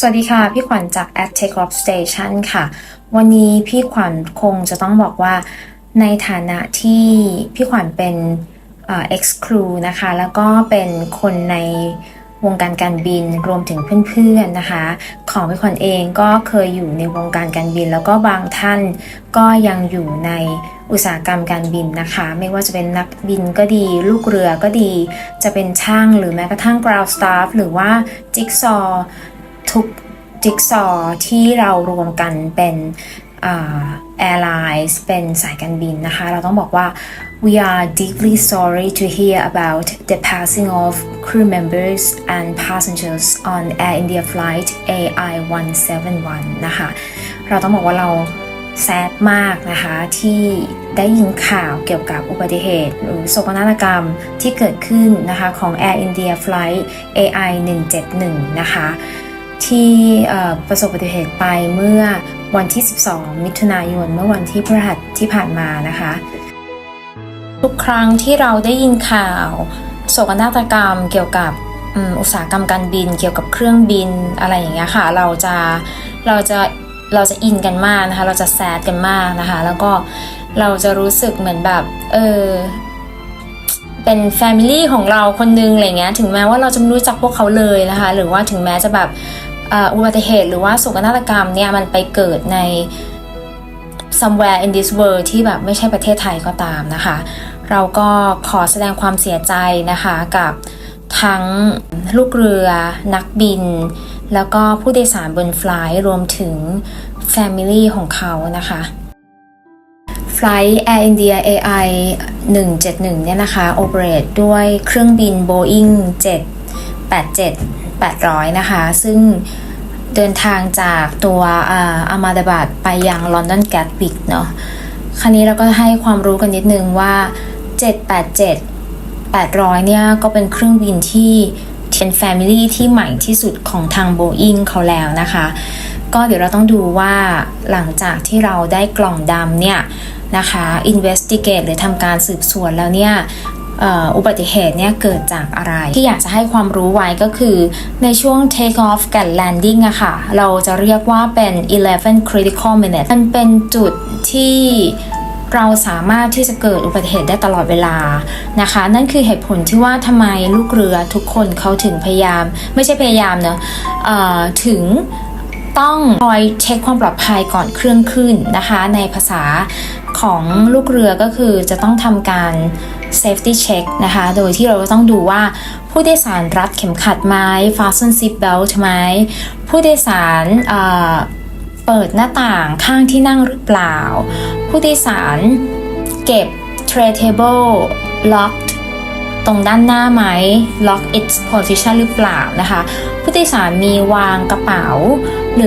สวัสดีค่ะ พี่ขวัญจาก At Take Off Station ค่ะ วันนี้พี่ขวัญคงจะต้องบอกว่าในฐานะที่พี่ขวัญเป็นเอ่อ ex crew นะคะ แล้วก็เป็นคนในวงการการบินรวมถึงเพื่อนๆนะคะ ของพี่ขวัญเองก็เคยอยู่ในวงการการบิน แล้วก็บางท่านก็ยังอยู่ในอุตสาหกรรมการบินนะคะ ไม่ว่าจะเป็นนักบินก็ดี ลูกเรือก็ดี จะเป็นช่างหรือแม้กระทั่ง ground staff หรือว่าจิ๊กซอ ทุกจิ๊กซอว์ที่เรารวมกันเป็นแอร์ไลน์เป็นสายการบินนะคะ เราต้องบอกว่า we are deeply sorry to hear about the passing of crew members and passengers on Air India flight AI 171นะคะ เราต้องบอกว่าเราแซดมากนะคะที่ได้ยินข่าวเกี่ยวกับอุบัติเหตุ หรือโศกนาฏกรรมที่เกิดขึ้นนะคะของ Air India Flight AI 171 นะคะ ที่ประสบอุบัติเหตุไปเมื่อวันที่ 12 มิถุนายนเมื่อวันที่พฤหัสที่ผ่านมานะคะ ทุกครั้งที่เราได้ยินข่าวโศกนาฏกรรมเกี่ยวกับอุตสาหกรรมการบินเกี่ยวกับเครื่องบินอะไรอย่างเงี้ยค่ะ เราจะเราจะเราจะอินกันมากนะคะ เราจะแซดกันมากนะคะ แล้วก็เราจะรู้สึกเหมือนแบบ เออ เป็นแฟมิลี่ของเราคนนึงอะไรเงี้ยถึงแม้ว่าเราจะไม่รู้จักพวกเขาเลยนะคะหรือว่าถึงแม้จะแบบอุบัติเหตุหรือว่าโศกนาฏกรรมเนี่ยมันไปเกิดใน somewhere in this world ที่แบบไม่ใช่ประเทศไทยก็ตามนะคะ เราก็ขอแสดงความเสียใจนะคะกับทั้งลูกเรือ นักบิน แล้วก็ผู้โดยสารบนฟลายรวมถึง Family ของเขานะคะ Flight Air India AI 171 เนี่ยนะคะ operate ด้วยเครื่องบิน Boeing 787 800 นะคะ ซึ่งเดินทางจากตัวอามาดาบัดไปยังลอนดอนแกตวิกเนาะคราวนี้เราก็ให้ความรู้กันนิดนึงว่า 787 800 เนี่ย ก็เป็นเครื่องบินที่เป็นแฟมิลี่ที่ใหม่ที่สุดของทาง Boeing เขาแล้วนะคะ ก็เดี๋ยวเราต้องดูว่าหลังจากที่เราได้กล่องดำเนี่ยนะคะ investigate หรือทำการสืบสวนแล้วเนี่ยอุบัติเหตุเนี่ยเกิดจากอะไร ที่อยากจะให้ความรู้ไว้ก็คือในช่วง take off กับ landing อะค่ะ เราจะเรียกว่าเป็น 11 critical minutes มันเป็นจุดที่เราสามารถที่จะเกิดอุบัติเหตุได้ตลอดเวลานะคะ นั่นคือเหตุผลที่ว่าทำไมลูกเรือทุกคนเขาถึงพยายาม ไม่ใช่พยายามเนอะอ่อถึง ต้องคอยเช็คความปลอดภัยก่อนเครื่องขึ้นนะคะ ในภาษาของลูกเรือก็คือจะต้องทำการ safety check นะคะ โดยที่เราต้องดูว่าผู้โดยสารรัดเข็มขัดไหม fasten seat belt ไหม ผู้โดยสารเเปิดหน้าต่างข้างที่นั่งหรือเปล่า ผู้โดยสารเก็บ tray table locked ตรงด้านหน้าไหม lock its position หรือเปล่านะคะ ผู้โดยสารมีวางกระเป๋า หรือ